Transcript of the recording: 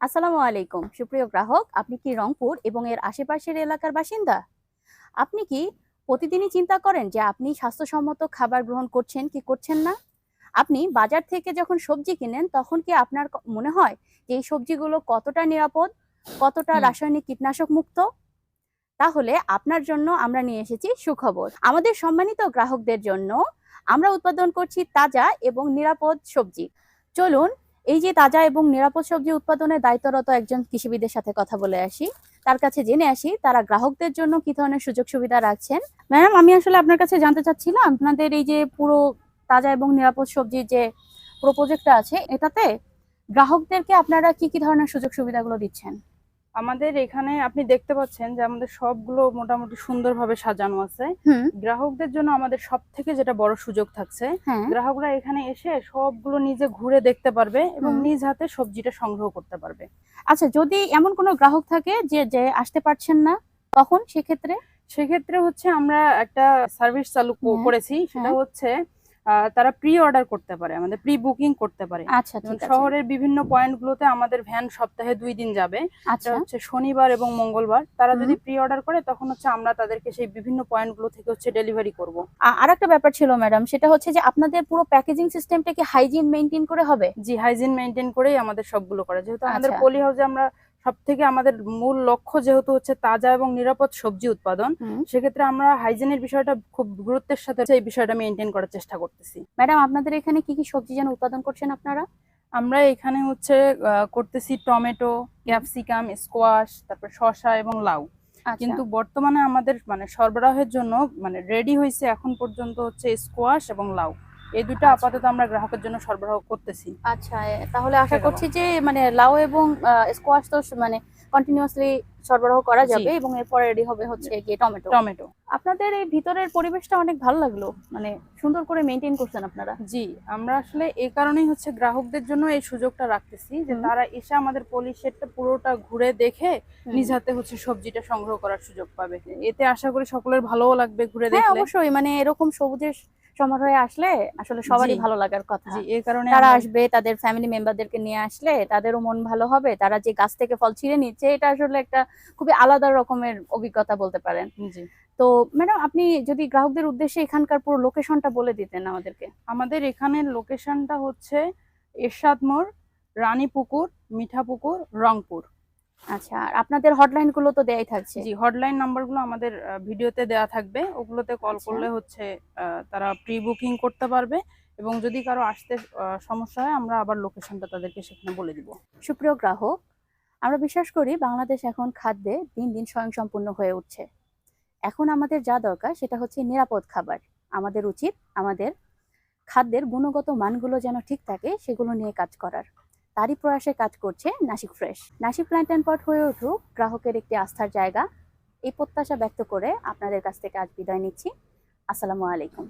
আসসালামু আলাইকুম। সুপ্রিয় গ্রাহক আপনি কি রংপুর এবং এর আশেপাশের এলাকার বাসিন্দা? আপনি কি প্রতিদিনই চিন্তা করেন যে আপনি স্বাস্থ্যসম্মত খাবার গ্রহণ করছেন কি করছেন না? আপনি বাজার থেকে যখন সবজি কিনেন তখন কি আপনার মনে হয় যে এই সবজিগুলো কতটা নিরাপদ কতটা রাসায়নিক কীটনাশক মুক্ত? তাহলে আপনার জন্য আমরা নিয়ে এসেছি সুখবর। আমাদের সম্মানিত গ্রাহকদের জন্য আমরা উৎপাদন করছি তাজা এবং নিরাপদ সবজি। চলুন এই যে তাজা এবং নিরাপদ সবজি উৎপাদনে দায়িত্বরত একজন কৃষিবিদের সাথে কথা বলে আসি। তার কাছে জেনে আসি, তারা গ্রাহকদের জন্য কি ধরনের সুযোগ সুবিধা রাখছেন। ম্যাডাম আমি আসলে আপনার কাছে জানতে চাচ্ছিলাম, আপনাদের এই যে পুরো তাজা এবং নিরাপদ সবজির যে পুরো প্রজেক্টটা আছে, এটাতে গ্রাহকদেরকে আপনারা কি কি ধরনের সুযোগ সুবিধাগুলো দিচ্ছেন? আমাদের এখানে আপনি দেখতে পাচ্ছেন যে আমাদের সবগুলো মোটামুটি সুন্দরভাবে সাজানো আছে। গ্রাহকদের জন্য আমাদের সব থেকে যেটা বড় সুযোগ থাকছে হ্যাঁ। গ্রাহকরা এখানে এসে সবগুলো নিজে ঘুরে দেখতে পারবে এবং নিজ হাতে সবজিটা সংগ্রহ করতে পারবে। আচ্ছা যদি এমন কোনো গ্রাহক থাকে যে যে আসতে পারছেন না তখন সেক্ষেত্রে? সেক্ষেত্রে হচ্ছে আমরা একটা সার্ভিস চালু করেছি সেটা। হচ্ছে তারা প্রি অর্ডার করতে পারে আমাদের প্রি বুকিং করতে পারে। আচ্ছা শহরের বিভিন্ন পয়েন্টগুলোতে আমাদের ভ্যান সপ্তাহে দুই দিন যাবে। আচ্ছা। হচ্ছে শনিবার এবং মঙ্গলবার। তারা যদি প্রি অর্ডার করে তখন হচ্ছে আমরা তাদেরকে সেই বিভিন্ন পয়েন্টগুলো থেকে হচ্ছে ডেলিভারি করব। আর একটা ব্যাপার ছিল ম্যাডাম সেটা হচ্ছে যে আপনাদের পুরো প্যাকেজিং সিস্টেমটা কি হাইজিন মেনটেন করে হবে? জি হাইজিন মেনটেন করেই আমাদের সবগুলো করে। যেহেতু আমাদের আচ্ছা। পলি হাউসে আমরা সব থেকে আমাদের মূল লক্ষ্য যেহেতু হচ্ছে তাজা এবং নিরাপদ সবজি উৎপাদন সেক্ষেত্রে আমরা হাইজিনের বিষয়টা খুব গুরুত্বের সাথে এই বিষয়টা মেনটেন করার চেষ্টা করতেছি। ম্যাডাম আপনাদের এখানে কি কি সবজি যেন উৎপাদন করছেন আপনারা? আমরা এখানে হচ্ছে করতেছি টমেটো ক্যাপসিকাম স্কোয়াশ তারপর শসা এবং লাউ। আচ্ছা। কিন্তু বর্তমানে আমাদের মানে সরবরাহের জন্য মানে রেডি হয়েছে এখন পর্যন্ত হচ্ছে স্কোয়াশ এবং লাউ। এই দুটো আচ্ছা। আপাতত আমরা গ্রাহকের জন্য সরবরাহ করতেছি। আচ্ছা তাহলে আশা করছি যে মানে লাউ এবং স্কোয়াশ তো মানে কন্টিনিউয়াসলি সরবরাহ করা যাবে এবং এরপরে রেডি হবে হচ্ছে গিয়ে টমেটো টমেটো আপনাদের এই ভিতরের পরিবেশটা অনেক ভালো লাগল মানে সুন্দর করে মেনটেন করছেন আপনারা। জি আমরা আসলে এই কারণেই হচ্ছে গ্রাহকদের জন্য এই সুযোগটা রাখতেছি যে তারা এসে আমাদের পলি শেডটা পুরোটা ঘুরে দেখে নিজ হাতে হচ্ছে সবজিটা সংগ্রহ করার সুযোগ পাবে। এতে আশা করি সকলের ভালোও লাগবে ঘুরে হ্যাঁ দেখলে। অবশ্যই মানে এরকম সবুজের সমারোহে আসলে আসলে সবারই ভালো লাগার কথা। এই কারণে তারা আসবে তাদের ফ্যামিলি মেম্বারদেরকে নিয়ে আসলে তাদেরও মন ভালো হবে তারা যে গাছ থেকে ফল ছিঁড়ে নিচ্ছে এটা আসলে একটা খুবই আলাদা রকমের অভিজ্ঞতা বলতে পারেন। জি। তো ম্যাডাম আপনি যদি গ্রাহকদের উদ্দেশ্যে এখানকার পুরো লোকেশনটা বলে দিতেন আমাদেরকে। আমাদের এখানের লোকেশনটা হচ্ছে এরশাদ মোড় রানীপুকুর মিঠাপুকুর রংপুর। আচ্ছা আর আপনাদের হটলাইনগুলো তো দেয়াই থাকছে। জি হটলাইন নাম্বারগুলো আমাদের ভিডিওতে দেওয়া থাকবে। ওগুলোতে কল আচ্ছা। করলে হচ্ছে তারা প্রি বুকিং করতে পারবে এবং যদি কারও আসতে সমস্যা হয় আমরা আবার লোকেশনটা তাদেরকে সেখানে বলে দিব। সুপ্রিয় গ্রাহক আমরা বিশ্বাস করি বাংলাদেশ এখন খাদ্যে দিন দিন স্বয়ংসম্পূর্ণ হয়ে উঠছে। এখন আমাদের যা দরকার সেটা হচ্ছে নিরাপদ খাবার। আমাদের উচিত আমাদের খাদ্যের গুণগত মানগুলো যেন ঠিক থাকে সেগুলো নিয়ে কাজ করার। তারই প্রয়াসে কাজ করছে Nashik fresh. Nashik plant and pot হয়ে উঠুক, গ্রাহকের একটি আস্থার জায়গা। এই প্রত্যাশা ব্যক্ত করে আপনাদের কাছ থেকে আজ বিদায় নিচ্ছি। আসসালামু আলাইকুম।